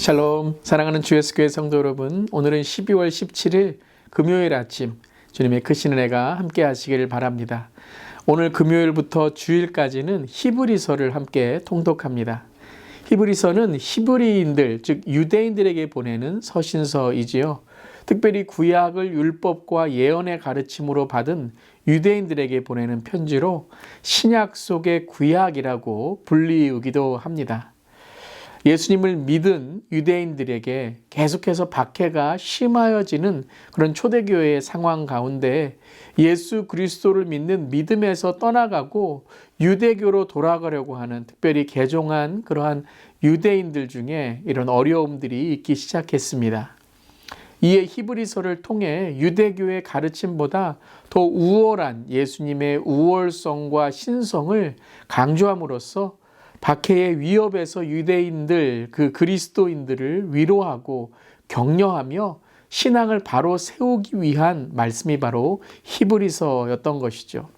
샬롬. 사랑하는 주 예수교회 성도 여러분 오늘은 12월 17일 금요일 아침 주님의 크신 은혜가 함께 하시기를 바랍니다. 오늘 금요일부터 주일까지는 히브리서를 함께 통독합니다. 히브리서는 히브리인들 즉 유대인들에게 보내는 서신서이지요. 특별히 구약을 율법과 예언의 가르침으로 받은 유대인들에게 보내는 편지로 신약 속의 구약이라고 불리우기도 합니다. 예수님을 믿은 유대인들에게 계속해서 박해가 심하여지는 그런 초대교회의 상황 가운데 예수 그리스도를 믿는 믿음에서 떠나가고 유대교로 돌아가려고 하는 특별히 개종한 그러한 유대인들 중에 이런 어려움들이 있기 시작했습니다. 이에 히브리서를 통해 유대교의 가르침보다 더 우월한 예수님의 우월성과 신성을 강조함으로써 박해의 위협에서 유대인들 그 그리스도인들을 위로하고 격려하며 신앙을 바로 세우기 위한 말씀이 바로 히브리서였던 것이죠.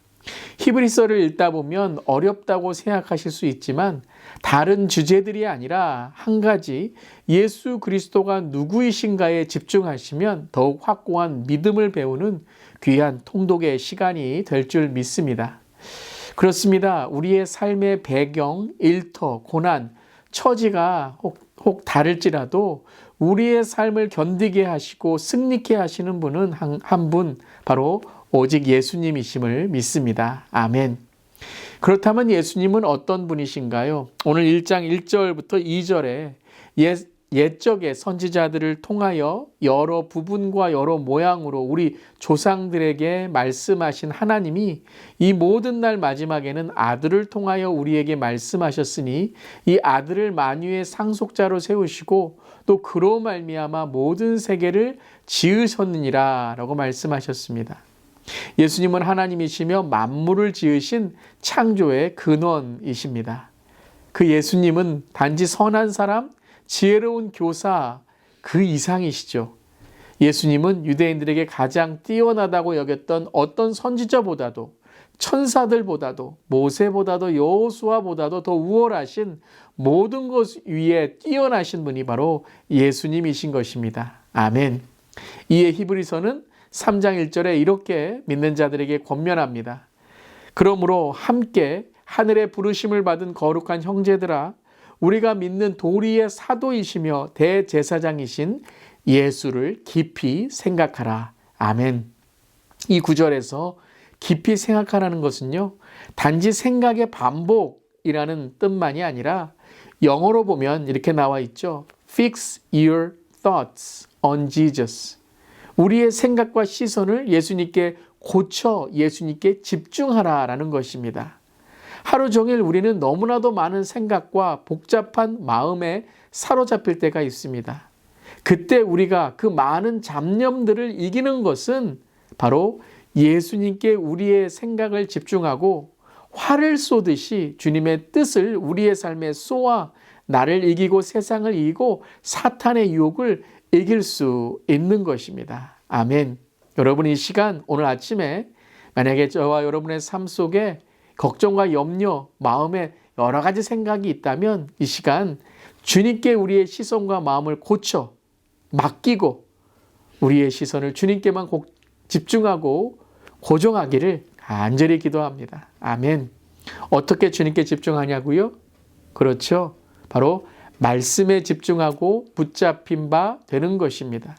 히브리서를 읽다 보면 어렵다고 생각하실 수 있지만 다른 주제들이 아니라 한 가지 예수 그리스도가 누구이신가에 집중하시면 더욱 확고한 믿음을 배우는 귀한 통독의 시간이 될 줄 믿습니다. 그렇습니다. 우리의 삶의 배경, 일터, 고난, 처지가 혹, 혹 다를지라도 우리의 삶을 견디게 하시고 승리케 하시는 분은 한, 한 분, 바로 오직 예수님이심을 믿습니다. 아멘. 그렇다면 예수님은 어떤 분이신가요? 오늘 1장 1절부터 2절에 옛, 옛적의 선지자들을 통하여 여러 부분과 여러 모양으로 우리 조상들에게 말씀하신 하나님이 이 모든 날 마지막에는 아들을 통하여 우리에게 말씀하셨으니 이 아들을 만유의 상속자로 세우시고 또 그로 말미암아 모든 세계를 지으셨느니라라고 말씀하셨습니다. 예수님은 하나님이시며 만물을 지으신 창조의 근원이십니다. 그 예수님은 단지 선한 사람, 지혜로운 교사 그 이상이시죠. 예수님은 유대인들에게 가장 뛰어나다고 여겼던 어떤 선지자보다도 천사들보다도 모세보다도 여호수아보다도 더 우월하신 모든 것 위에 뛰어나신 분이 바로 예수님이신 것입니다. 아멘. 이에 히브리서는 3장 1절에 이렇게 믿는 자들에게 권면합니다. 그러므로 함께 하늘의 부르심을 받은 거룩한 형제들아 우리가 믿는 도리의 사도이시며 대제사장이신 예수를 깊이 생각하라. 아멘. 이 구절에서 깊이 생각하라는 것은요, 단지 생각의 반복이라는 뜻만이 아니라 영어로 보면 이렇게 나와 있죠. Fix your thoughts on Jesus. 우리의 생각과 시선을 예수님께 고쳐 예수님께 집중하라라는 것입니다. 하루 종일 우리는 너무나도 많은 생각과 복잡한 마음에 사로잡힐 때가 있습니다. 그때 우리가 그 많은 잡념들을 이기는 것은 바로 예수님께 우리의 생각을 집중하고 활을 쏘듯이 주님의 뜻을 우리의 삶에 쏘아 나를 이기고 세상을 이기고 사탄의 유혹을 이길 수 있는 것입니다. 아멘. 여러분 이 시간 오늘 아침에 만약에 저와 여러분의 삶 속에 걱정과 염려, 마음에 여러 가지 생각이 있다면 이 시간 주님께 우리의 시선과 마음을 고쳐 맡기고 우리의 시선을 주님께만 집중하고 고정하기를 간절히 기도합니다. 아멘. 어떻게 주님께 집중하냐고요? 그렇죠. 바로 말씀에 집중하고 붙잡힌 바 되는 것입니다.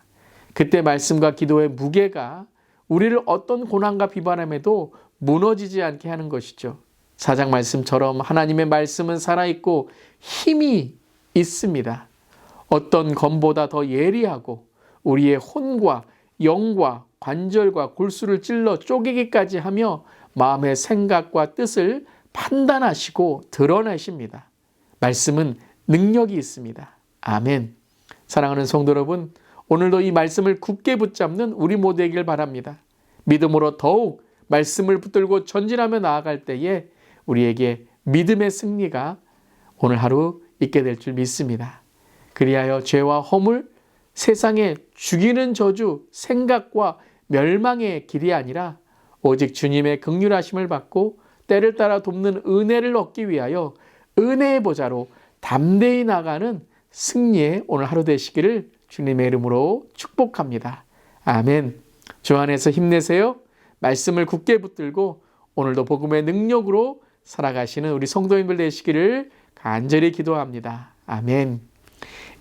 그때 말씀과 기도의 무게가 우리를 어떤 고난과 비바람에도 무너지지 않게 하는 것이죠. 사장 말씀처럼 하나님의 말씀은 살아있고 힘이 있습니다. 어떤 검보다 더 예리하고 우리의 혼과 영과 관절과 골수를 찔러 쪼개기까지 하며 마음의 생각과 뜻을 판단하시고 드러내십니다. 말씀은 능력이 있습니다. 아멘. 사랑하는 성도 여러분, 오늘도 이 말씀을 굳게 붙잡는 우리 모두에길 바랍니다. 믿음으로 더욱 말씀을 붙들고 전진하며 나아갈 때에 우리에게 믿음의 승리가 오늘 하루 있게 될 줄 믿습니다. 그리하여 죄와 허물, 세상에 죽이는 저주, 생각과 멸망의 길이 아니라 오직 주님의 극률하심을 받고 때를 따라 돕는 은혜를 얻기 위하여 은혜의 보좌로 담대히 나가는 승리의 오늘 하루 되시기를 주님의 이름으로 축복합니다. 아멘. 주 안에서 힘내세요. 말씀을 굳게 붙들고 오늘도 복음의 능력으로 살아가시는 우리 성도님들 되시기를 간절히 기도합니다. 아멘.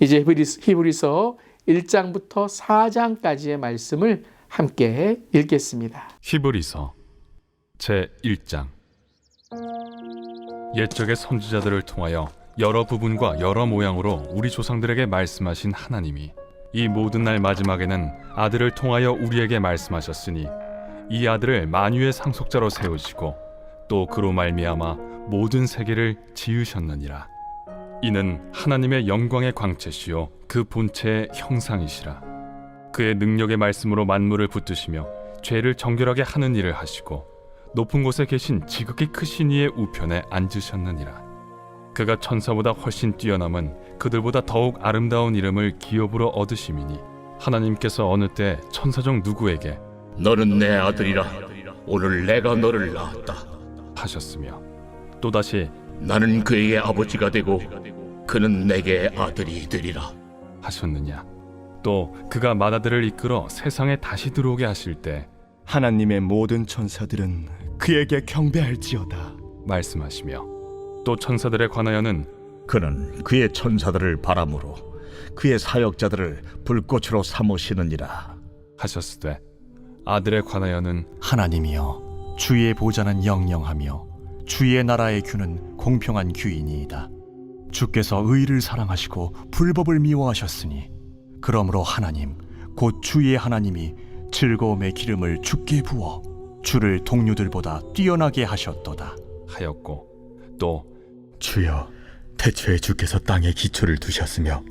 이제 히브리서, 히브리서 1장부터 4장까지의 말씀을 함께 읽겠습니다. 히브리서 제 1장 옛적의 선지자들을 통하여 여러 부분과 여러 모양으로 우리 조상들에게 말씀하신 하나님이 이 모든 날 마지막에는 아들을 통하여 우리에게 말씀하셨으니 이 아들을 만유의 상속자로 세우시고 또 그로 말미암아 모든 세계를 지으셨느니라 이는 하나님의 영광의 광채시요 그 본체의 형상이시라 그의 능력의 말씀으로 만물을 붙드시며 죄를 정결하게 하는 일을 하시고 높은 곳에 계신 지극히 크신 이의 우편에 앉으셨느니라. 그가 천사보다 훨씬 뛰어남은 그들보다 더욱 아름다운 이름을 기업으로 얻으심이니 하나님께서 어느 때 천사 중 누구에게 너는 내 아들이라 오늘 내가 너를 낳았다 하셨으며 또다시 나는 그에게 아버지가 되고 그는 내게 아들이 되리라 하셨느냐 또 그가 마다들을 이끌어 세상에 다시 들어오게 하실 때 하나님의 모든 천사들은 그에게 경배할지어다. 말씀하시며 또 천사들에 관하여는 그는 그의 천사들을 바람으로 그의 사역자들을 불꽃으로 삼으시느니라. 하셨으되 아들에 관하여는 하나님이여, 주의 보좌는 영영하며 주의 나라의 규는 공평한 규이니이다. 주께서 의를 사랑하시고 불법을 미워하셨으니 그러므로 하나님 곧 주의 하나님이 즐거움의 기름을 주께 부어 주를 동료들보다 뛰어나게 하셨도다. 하였고 또 주여, 태초에 주께서 땅에 기초를 두셨으며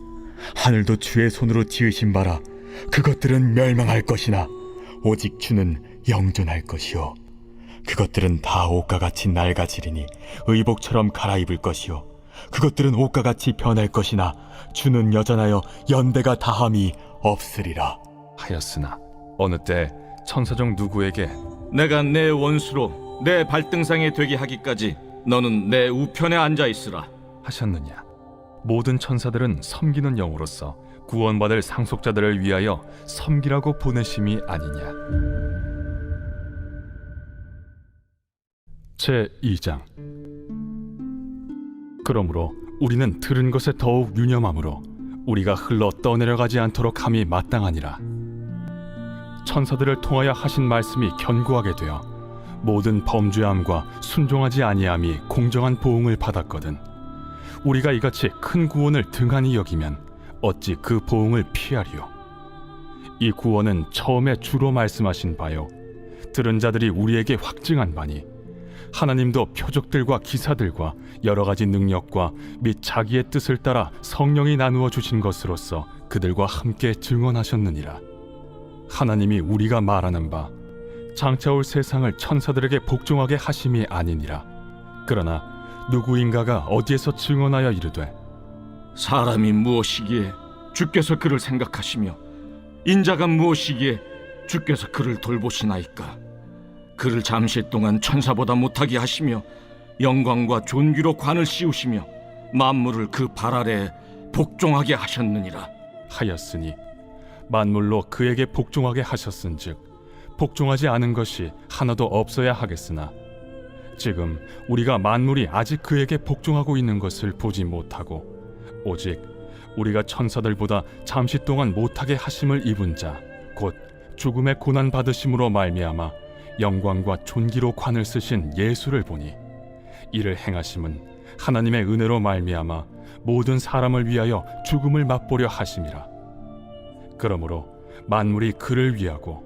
하늘도 주의 손으로 지으신 바라 그것들은 멸망할 것이나 오직 주는 영존할 것이요. 그것들은 다 옷과 같이 낡아지리니 의복처럼 갈아입을 것이요. 그것들은 옷과 같이 변할 것이나 주는 여전하여 연대가 다함이 없으리라. 하였으나 어느 때 천사 중 누구에게 내가 내 원수로 내 발등상에 되게 하기까지 너는 내 우편에 앉아 있으라. 하셨느냐? 모든 천사들은 섬기는 영으로서 구원받을 상속자들을 위하여 섬기라고 보내심이 아니냐? 제 2장. 그러므로 우리는 들은 것에 더욱 유념함으로 우리가 흘러 떠내려가지 않도록 함이 마땅하니라. 천사들을 통하여 하신 말씀이 견고하게 되어 모든 범죄함과 순종하지 아니함이 공정한 보응을 받았거든. 우리가 이같이 큰 구원을 등한히 여기면 어찌 그 보응을 피하리요? 이 구원은 처음에 주로 말씀하신 바요. 들은 자들이 우리에게 확증한 바니 하나님도 표적들과 기사들과 여러 가지 능력과 및 자기의 뜻을 따라 성령이 나누어 주신 것으로서 그들과 함께 증언하셨느니라. 하나님이 우리가 말하는 바 장차 올 세상을 천사들에게 복종하게 하심이 아니니라. 그러나 누구인가가 어디에서 증언하여 이르되 사람이 무엇이기에 주께서 그를 생각하시며 인자가 무엇이기에 주께서 그를 돌보시나이까. 그를 잠시 동안 천사보다 못하게 하시며 영광과 존귀로 관을 씌우시며 만물을 그 발 아래 복종하게 하셨느니라. 하였으니 만물로 그에게 복종하게 하셨은즉 복종하지 않은 것이 하나도 없어야 하겠으나 지금 우리가 만물이 아직 그에게 복종하고 있는 것을 보지 못하고 오직 우리가 천사들보다 잠시 동안 못하게 하심을 입은 자 곧 죽음의 고난 받으심으로 말미암아 영광과 존귀로 관을 쓰신 예수를 보니 이를 행하심은 하나님의 은혜로 말미암아 모든 사람을 위하여 죽음을 맛보려 하심이라. 그러므로 만물이 그를 위하고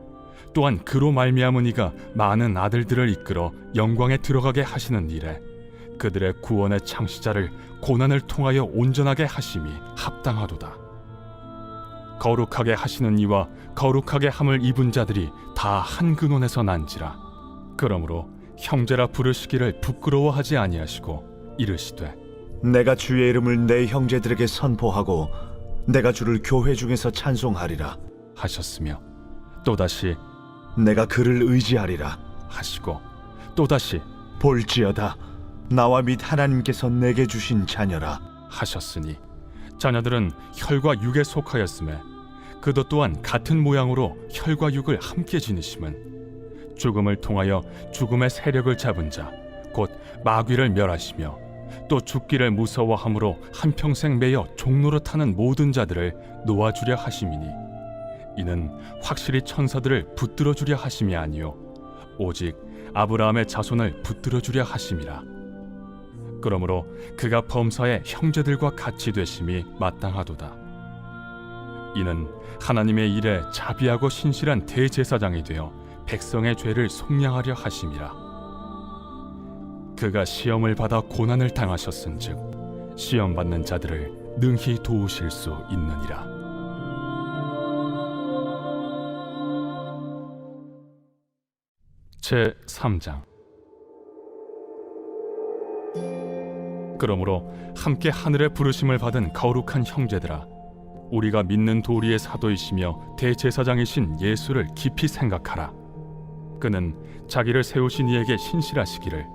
또한 그로 말미암은 이가 많은 아들들을 이끌어 영광에 들어가게 하시는 일에 그들의 구원의 창시자를 고난을 통하여 온전하게 하심이 합당하도다. 거룩하게 하시는 이와 거룩하게 함을 입은 자들이 다 한 근원에서 난지라. 그러므로 형제라 부르시기를 부끄러워하지 아니하시고 이르시되 내가 주의 이름을 내 형제들에게 선포하고 내가 주를 교회 중에서 찬송하리라 하셨으며 또다시 내가 그를 의지하리라 하시고 또다시 볼지어다 나와 및 하나님께서 내게 주신 자녀라 하셨으니 자녀들은 혈과 육에 속하였음에 그도 또한 같은 모양으로 혈과 육을 함께 지니심은 죽음을 통하여 죽음의 세력을 잡은 자 곧 마귀를 멸하시며 또 죽기를 무서워함으로 한평생 매여 종로로 타는 모든 자들을 놓아주려 하심이니 이는 확실히 천사들을 붙들어 주려 하심이 아니요 오직 아브라함의 자손을 붙들어 주려 하심이라 그러므로 그가 범사의 형제들과 같이 되심이 마땅하도다. 이는 하나님의 일에 자비하고 신실한 대제사장이 되어 백성의 죄를 속량하려 하심이라. 그가 시험을 받아 고난을 당하셨은즉 시험 받는 자들을 능히 도우실 수 있느니라. 제 3장 그러므로 함께 하늘의 부르심을 받은 거룩한 형제들아 우리가 믿는 도리의 사도이시며 대제사장이신 예수를 깊이 생각하라. 그는 자기를 세우신 이에게 신실하시기를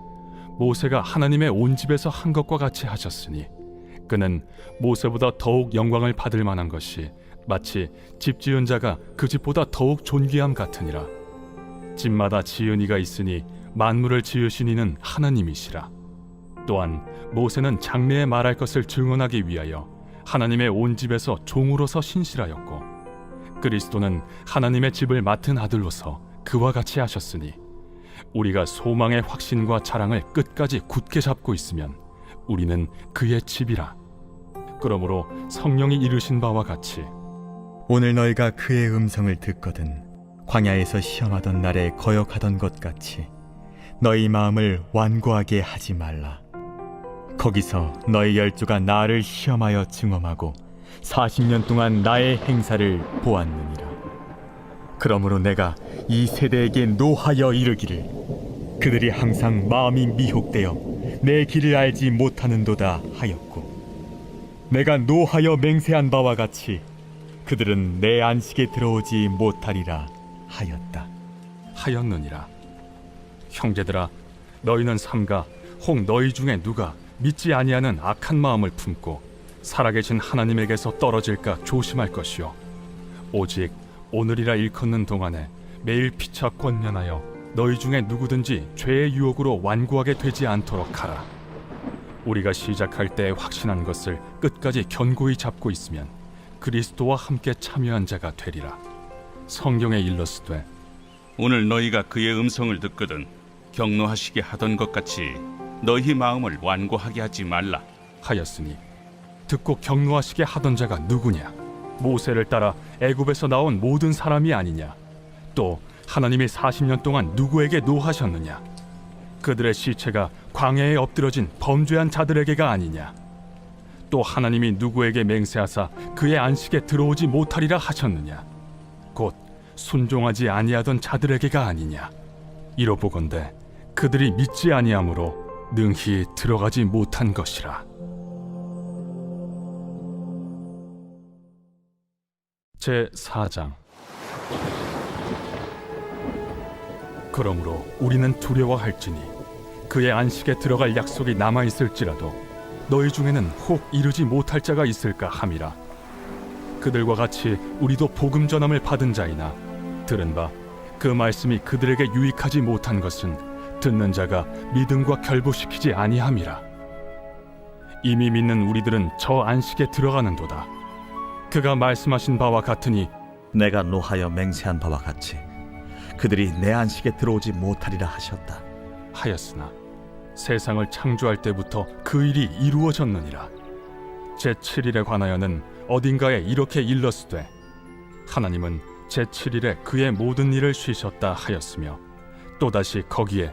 모세가 하나님의 온 집에서 한 것과 같이 하셨으니 그는 모세보다 더욱 영광을 받을 만한 것이 마치 집 지은 자가 그 집보다 더욱 존귀함 같으니라. 집마다 지은 이가 있으니 만물을 지으신 이는 하나님이시라 또한 모세는 장래에 말할 것을 증언하기 위하여 하나님의 온 집에서 종으로서 신실하였고 그리스도는 하나님의 집을 맡은 아들로서 그와 같이 하셨으니 우리가 소망의 확신과 자랑을 끝까지 굳게 잡고 있으면 우리는 그의 집이라 그러므로 성령이 이르신 바와 같이 오늘 너희가 그의 음성을 듣거든 광야에서 시험하던 날에 거역하던 것 같이 너희 마음을 완고하게 하지 말라. 거기서 너희 열조가 나를 시험하여 증험하고 40년 동안 나의 행사를 보았느니라. 그러므로 내가 이 세대에게 노하여 이르기를 그들이 항상 마음이 미혹되어 내 길을 알지 못하는도다 하였고 내가 노하여 맹세한 바와 같이 그들은 내 안식에 들어오지 못하리라 하였다. 하였느니라 형제들아 너희는 삼가 혹 너희 중에 누가 믿지 아니하는 악한 마음을 품고 살아계신 하나님에게서 떨어질까 조심할 것이요. 오직 오늘이라 일컫는 동안에 매일 피차 권면하여 너희 중에 누구든지 죄의 유혹으로 완고하게 되지 않도록 하라. 우리가 시작할 때 확신한 것을 끝까지 견고히 잡고 있으면 그리스도와 함께 참여한 자가 되리라. 성경에 일렀으되 오늘 너희가 그의 음성을 듣거든 경노하시게 하던 것 같이 너희 마음을 완고하게 하지 말라. 하였으니 듣고 경노하시게 하던 자가 누구냐? 모세를 따라 애굽에서 나온 모든 사람이 아니냐? 또 하나님이 40년 동안 누구에게 노하셨느냐? 그들의 시체가 광야에 엎드러진 범죄한 자들에게가 아니냐? 또 하나님이 누구에게 맹세하사 그의 안식에 들어오지 못하리라 하셨느냐? 곧 순종하지 아니하던 자들에게가 아니냐? 이로 보건대 그들이 믿지 아니하므로 능히 들어가지 못한 것이라. 제 4장. 그러므로 우리는 두려워할지니 그의 안식에 들어갈 약속이 남아 있을지라도 너희 중에는 혹 이르지 못할 자가 있을까 함이라. 그들과 같이 우리도 복음 전함을 받은 자이나 들은 바 그 말씀이 그들에게 유익하지 못한 것은 듣는 자가 믿음과 결부시키지 아니함이라. 이미 믿는 우리들은 저 안식에 들어가는도다. 그가 말씀하신 바와 같으니 내가 노하여 맹세한 바와 같이 그들이 내 안식에 들어오지 못하리라 하셨다. 하였으나 세상을 창조할 때부터 그 일이 이루어졌느니라. 제 7일에 관하여는 어딘가에 이렇게 일렀으되 하나님은 제 7일에 그의 모든 일을 쉬셨다 하였으며 또다시 거기에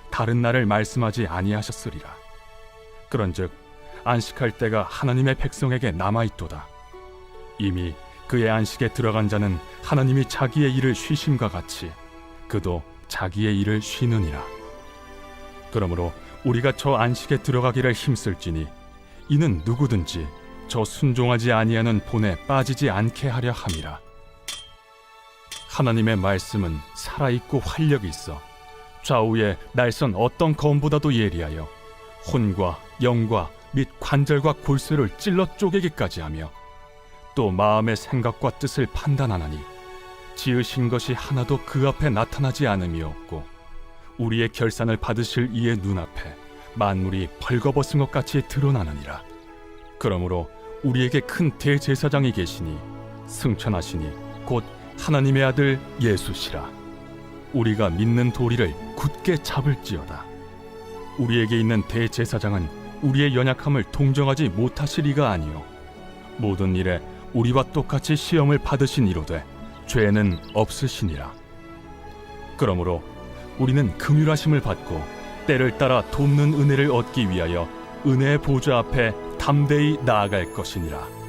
다른 날을 말씀하지 아니하셨으리라 그런즉 안식할 때가 하나님의 백성에게 남아 있도다 이미 그의 안식에 들어간 자는 하나님이 자기의 일을 쉬심과 같이 그도 자기의 일을 쉬느니라. 그러므로 우리가 저 안식에 들어가기를 힘쓸지니 이는 누구든지 저 순종하지 아니하는 본에 빠지지 않게 하려 함이라. 하나님의 말씀은 살아 있고 활력이 있어 좌우에 날선 어떤 검보다도 예리하여 혼과 영과 및 관절과 골수를 찔러 쪼개기까지 하며 또 마음의 생각과 뜻을 판단하나니 지으신 것이 하나도 그 앞에 나타나지 않음이 없고 우리의 결산을 받으실 이의 눈앞에 만물이 벌거벗은 것 같이 드러나느니라. 그러므로 우리에게 큰 대제사장이 계시니 승천하시니 곧 하나님의 아들 예수시라 우리가 믿는 도리를 굳게 잡을지어다. 우리에게 있는 대제사장은 우리의 연약함을 동정하지 못하시리가 아니요. 모든 일에 우리와 똑같이 시험을 받으신 이로되 죄는 없으시니라. 그러므로 우리는 긍휼하심을 받고 때를 따라 돕는 은혜를 얻기 위하여 은혜의 보좌 앞에 담대히 나아갈 것이니라